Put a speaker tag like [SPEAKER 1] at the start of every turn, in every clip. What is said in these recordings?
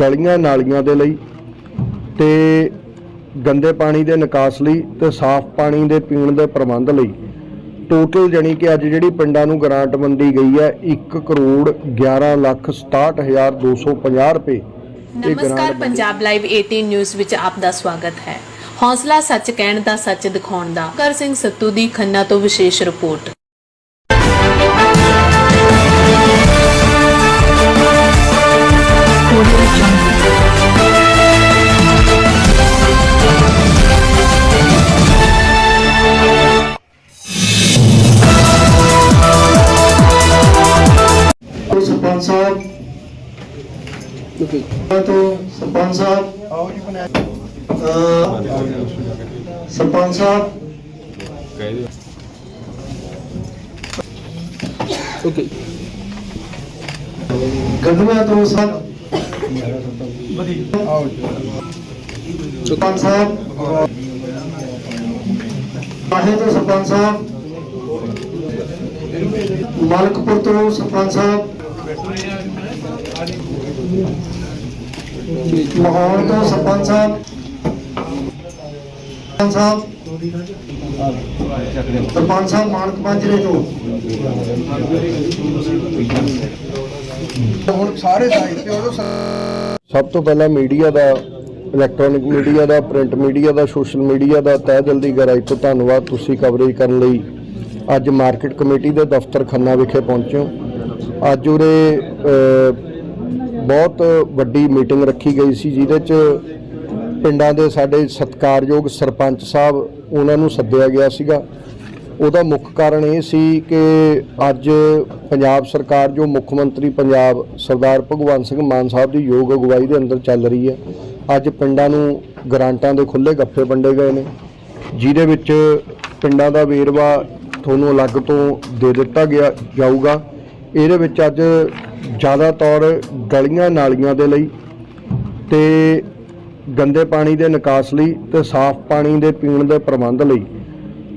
[SPEAKER 1] ਗਲੀਆਂ ਨਾਲੀਆਂ ਦੇ ਲਈ ਤੇ ਗੰਦੇ ਪਾਣੀ ਦੇ ਨਿਕਾਸ ਲਈ ਤੇ ਸਾਫ਼ ਪਾਣੀ ਦੇ ਪੀਣ ਦੇ ਪ੍ਰਬੰਧ ਲਈ। ਟੋਟਲ ਜਾਣੀ ਕਿ ਅੱਜ ਜਿਹੜੀ ਪਿੰਡਾਂ ਨੂੰ ਗ੍ਰਾਂਟ ਵੰਡੀ ਗਈ ਹੈ 1 ਕਰੋੜ 11 ਲੱਖ 67250 ਰੁਪਏ
[SPEAKER 2] ਨਮਸਕਾਰ ਪੰਜਾਬ ਲਾਈਵ 18 ਨਿਊਜ਼ ਵਿੱਚ ਆਪ ਦਾ ਸਵਾਗਤ ਹੈ। ਹੌਸਲਾ ਸੱਚ ਕਹਿਣ ਦਾ ਸੱਚ ਦਿਖਾਉਣ ਦਾ। ਕਰ ਸਿੰਘ ਸੱਤੂ ਦੀ ਖੰਨਾ ਤੋਂ ਵਿਸ਼ੇਸ਼ ਰਿਪੋਰਟ।
[SPEAKER 3] ਤੋਂ ਸਰਪੰਚ ਸਾਹਿਬ ਤੋਂ ਸਰਪੰਚ ਸਾਹਿਬ ਅਹ, ਸਰਪੰਚ ਸਾਹਿਬ ਗੰਡੂਆ ਤੋਂ ਸਰ ਸਰਪੰਚ ਸਾਹਿਬ ਆਹੇ ਤੋਂ ਸਰਪੰਚ ਸਾਹਿਬ, ਮਲਕਪੁਰ ਤੋਂ ਸਰਪੰਚ ਸਾਹਿਬ ਮਾਹੌਲ ਤੋਂ ਸਰਪੰਚ ਸਾਹਿਬ ਸਰਪੰਚ ਸਾਹਿਬ ਸਰਪੰਚ ਸਾਹਿਬ ਮਾਨਕ ਮਾਜਰੇ ਤੋਂ।
[SPEAKER 4] ਹੁਣ ਸਾਰੇ ਦਾਇਿਤਵ ਉਹਨੂੰ
[SPEAKER 1] ਸਭ ਤੋਂ ਪਹਿਲਾਂ ਮੀਡੀਆ ਦਾ ਇਲੈਕਟ੍ਰੋਨਿਕ ਮੀਡੀਆ ਦਾ ਪ੍ਰਿੰਟ ਮੀਡੀਆ ਦਾ ਸੋਸ਼ਲ ਮੀਡੀਆ ਦਾ ਤਹਿ ਦਿਲ ਦੀ ਗਹਿਰਾਈ ਤੋਂ ਧੰਨਵਾਦ ਤੁਸੀਂ ਕਵਰੇਜ ਕਰਨ ਲਈ। ਅੱਜ ਮਾਰਕੀਟ ਕਮੇਟੀ ਦੇ ਦਫ਼ਤਰ ਖੰਨਾ ਵਿਖੇ ਪਹੁੰਚੇ ਹੋ। ਅੱਜ ਉਰੇ ਬਹੁਤ ਵੱਡੀ ਮੀਟਿੰਗ ਰੱਖੀ ਗਈ ਸੀ, ਜਿਹਦੇ 'ਚ ਪਿੰਡਾਂ ਦੇ ਸਾਡੇ ਸਤਿਕਾਰਯੋਗ ਸਰਪੰਚ ਸਾਹਿਬ, ਉਹਨਾਂ ਨੂੰ ਸੱਦਿਆ ਗਿਆ ਸੀਗਾ। ਉਹਦਾ ਮੁੱਖ ਕਾਰਨ ਇਹ ਸੀ ਕਿ ਅੱਜ ਪੰਜਾਬ ਸਰਕਾਰ, ਜੋ ਮੁੱਖ ਮੰਤਰੀ ਪੰਜਾਬ ਸਰਦਾਰ ਭਗਵੰਤ ਸਿੰਘ ਮਾਨ ਸਾਹਿਬ ਦੀ ਯੋਗ ਅਗਵਾਈ ਦੇ ਅੰਦਰ ਚੱਲ ਰਹੀ ਹੈ, ਅੱਜ ਪਿੰਡਾਂ ਨੂੰ ਗਰਾਂਟਾਂ ਦੇ ਖੁੱਲੇ ਗੱਫੇ ਵੰਡੇ ਗਏ ਨੇ, ਜਿਹਦੇ ਵਿੱਚ ਪਿੰਡਾਂ ਦਾ ਵੇਰਵਾ ਤੁਹਾਨੂੰ ਅਲੱਗ ਤੋਂ ਦੇ ਦਿੱਤਾ ਗਿਆ ਜਾਊਗਾ। ਇਹਦੇ ਵਿੱਚ ਅੱਜ ਜ਼ਿਆਦਾਤਰ ਗਲੀਆਂ ਨਾਲੀਆਂ ਦੇ ਲਈ ਤੇ ਗੰਦੇ ਪਾਣੀ ਦੇ ਨਿਕਾਸ ਲਈ ਤੇ ਸਾਫ਼ ਪਾਣੀ ਦੇ ਪੀਣ ਦੇ ਪ੍ਰਬੰਧ ਲਈ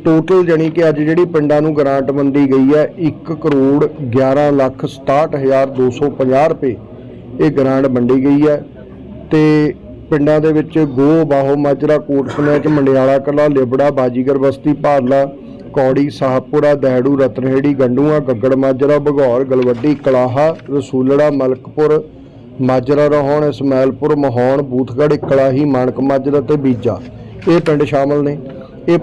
[SPEAKER 1] ਟੋਟਲ ਜਾਣੀ ਕਿ ਅੱਜ ਜਿਹੜੀ ਪਿੰਡਾਂ ਨੂੰ ਗ੍ਰਾਂਟ ਵੰਡੀ ਗਈ ਹੈ 1 ਕਰੋੜ 11 ਲੱਖ 67250 ਰੁਪਏ ਇਹ ਗ੍ਰਾਂਟ ਵੰਡੀ ਗਈ ਹੈ ਤੇ ਪਿੰਡਾਂ ਦੇ ਵਿੱਚ ਗੋ, ਬਾਹੋ, ਮਾਜਰਾ ਕੋਟਪੁਰਾ ਚ ਮੰਡਿਆਲਾ, ਕਲਾ, ਲਿਬੜਾ, ਬਾਜੀਗਰ, ਬਸਤੀ, ਭਾਰਲਾ, ਕੌੜੀ, ਸਾਹਪੁਰਾ, ਦਹਿੜੂ, ਰਤਨਹੇੜੀ, ਗੰਡੂਆ, ਗੱਗੜ, ਮਾਜਰਾ, ਭਗੌਰ, ਗਲਵੱਡੀ, ਕਲਾਹਾ, ਰਸੂਲੜਾ, ਮਲਕਪੁਰ, ਮਾਜਰਾ ਰਹਾਉਣ ਇਸਮੈਲਪੁਰ ਮਹੌਣ, ਬੂਥਗੜ੍ਹ, ਇਕਲਾਹੀ, ਮਾਨਕ, ਮਾਜਰਾ ਤੇ ਬੀਜਾ। ਇਹ ਪਿੰਡ ਸ਼ਾਮਲ ਨੇ। ਇਹ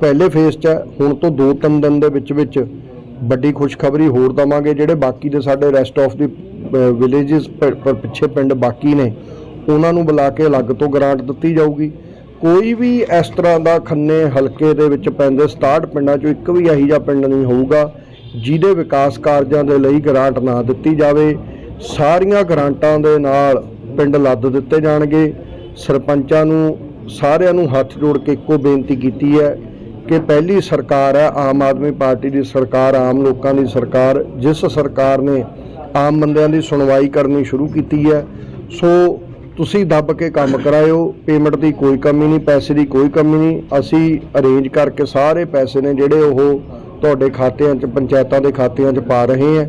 [SPEAKER 1] ਪਹਿਲੇ ਫੇਸ 'ਚ ਹੈ, ਹੁਣ ਤੋਂ 2-3 ਦਿਨ ਦੇ ਵਿੱਚ ਵਿੱਚ ਵੱਡੀ ਖੁਸ਼ਖਬਰੀ ਹੋਰ ਦਵਾਂਗੇ, ਜਿਹੜੇ ਬਾਕੀ ਦੇ ਸਾਡੇ ਰੈਸਟ ਆਫ ਦੀ ਵਿਲੇजेस ਪਰ ਪਿੱਛੇ ਪਿੰਡ ਬਾਕੀ ਨੇ, ਉਹਨਾਂ ਨੂੰ ਬੁਲਾ ਕੇ ਅਲੱਗ ਤੋਂ ਗ੍ਰਾਂਟ ਦਿੱਤੀ ਜਾਊਗੀ। ਕੋਈ ਵੀ ਇਸ ਤਰ੍ਹਾਂ ਦਾ ਖੰਨੇ ਹਲਕੇ ਦੇ ਵਿੱਚ ਪੈਂਦੇ 67 ਪਿੰਡਾਂ 'ਚੋਂ ਇੱਕ ਵੀ ਇਹੋ ਜਿਹਾ ਪਿੰਡ ਨਹੀਂ ਹੋਊਗਾ, ਜਿਹਦੇ ਵਿਕਾਸ ਕਾਰਜਾਂ ਦੇ ਲਈ ਗ੍ਰਾਂਟ ਨਾ ਦਿੱਤੀ ਜਾਵੇ। ਸਾਰੀਆਂ ਗ੍ਰਾਂਟਾਂ ਦੇ ਨਾਲ ਪਿੰਡ ਲੱਦ ਦਿੱਤੇ ਜਾਣਗੇ। ਸਰਪੰਚਾਂ ਨੂੰ ਸਾਰਿਆਂ ਨੂੰ ਹੱਥ ਜੋੜ ਕੇ ਇੱਕੋ ਬੇਨਤੀ ਕੀਤੀ ਹੈ ਕਿ ਪਹਿਲੀ ਸਰਕਾਰ ਹੈ, ਆਮ ਆਦਮੀ ਪਾਰਟੀ ਦੀ ਸਰਕਾਰ, ਆਮ ਲੋਕਾਂ ਦੀ ਸਰਕਾਰ, ਜਿਸ ਸਰਕਾਰ ਨੇ ਆਮ ਬੰਦਿਆਂ ਦੀ ਸੁਣਵਾਈ ਕਰਨੀ ਸ਼ੁਰੂ ਕੀਤੀ ਹੈ। ਸੋ ਤੁਸੀਂ ਦੱਬ ਕੇ ਕੰਮ ਕਰਾਇਓ ਪੇਮੈਂਟ ਦੀ ਕੋਈ ਕਮੀ ਨਹੀਂ, ਪੈਸੇ ਦੀ ਕੋਈ ਕਮੀ ਨਹੀਂ। ਅਸੀਂ ਅਰੇਂਜ ਕਰਕੇ ਸਾਰੇ ਪੈਸੇ ਨੇ ਜਿਹੜੇ ਉਹ ਤੁਹਾਡੇ ਖਾਤਿਆਂ 'ਚ, ਪੰਚਾਇਤਾਂ ਦੇ ਖਾਤਿਆਂ 'ਚ ਪਾ ਰਹੇ ਹਾਂ।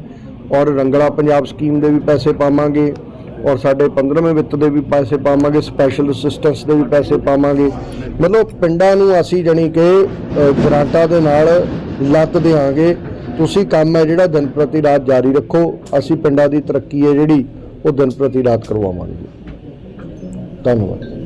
[SPEAKER 1] ਔਰ ਰੰਗਲਾ ਪੰਜਾਬ ਸਕੀਮ ਦੇ ਵੀ ਪੈਸੇ ਪਾਵਾਂਗੇ ਔਰ ਸਾਡੇ 15ਵੇਂ ਵਿੱਤ ਦੇ ਵੀ ਪੈਸੇ ਪਾਵਾਂਗੇ ਸਪੈਸ਼ਲ ਅਸਿਸਟੈਂਸ ਦੇ ਵੀ ਪੈਸੇ ਪਾਵਾਂਗੇ। ਮਤਲਬ ਪਿੰਡਾਂ ਨੂੰ ਅਸੀਂ ਜਾਣੀ ਕਿ ਅ, ਗ੍ਰਾਂਟਾਂ ਦੇ ਨਾਲ ਲੱਤ ਦੇਵਾਂਗੇ ਤੁਸੀਂ ਕੰਮ ਹੈ ਜਿਹੜਾ ਦਿਨ ਪ੍ਰਤੀ ਰਾਤ ਜਾਰੀ ਰੱਖੋ। ਅਸੀਂ ਪਿੰਡਾਂ ਦੀ ਤਰੱਕੀ ਹੈ ਜਿਹੜੀ ਉਹ ਦਿਨ ਪ੍ਰਤੀ ਰਾਤ ਕਰਵਾਵਾਂਗੇ। ਧੰਨਵਾਦ।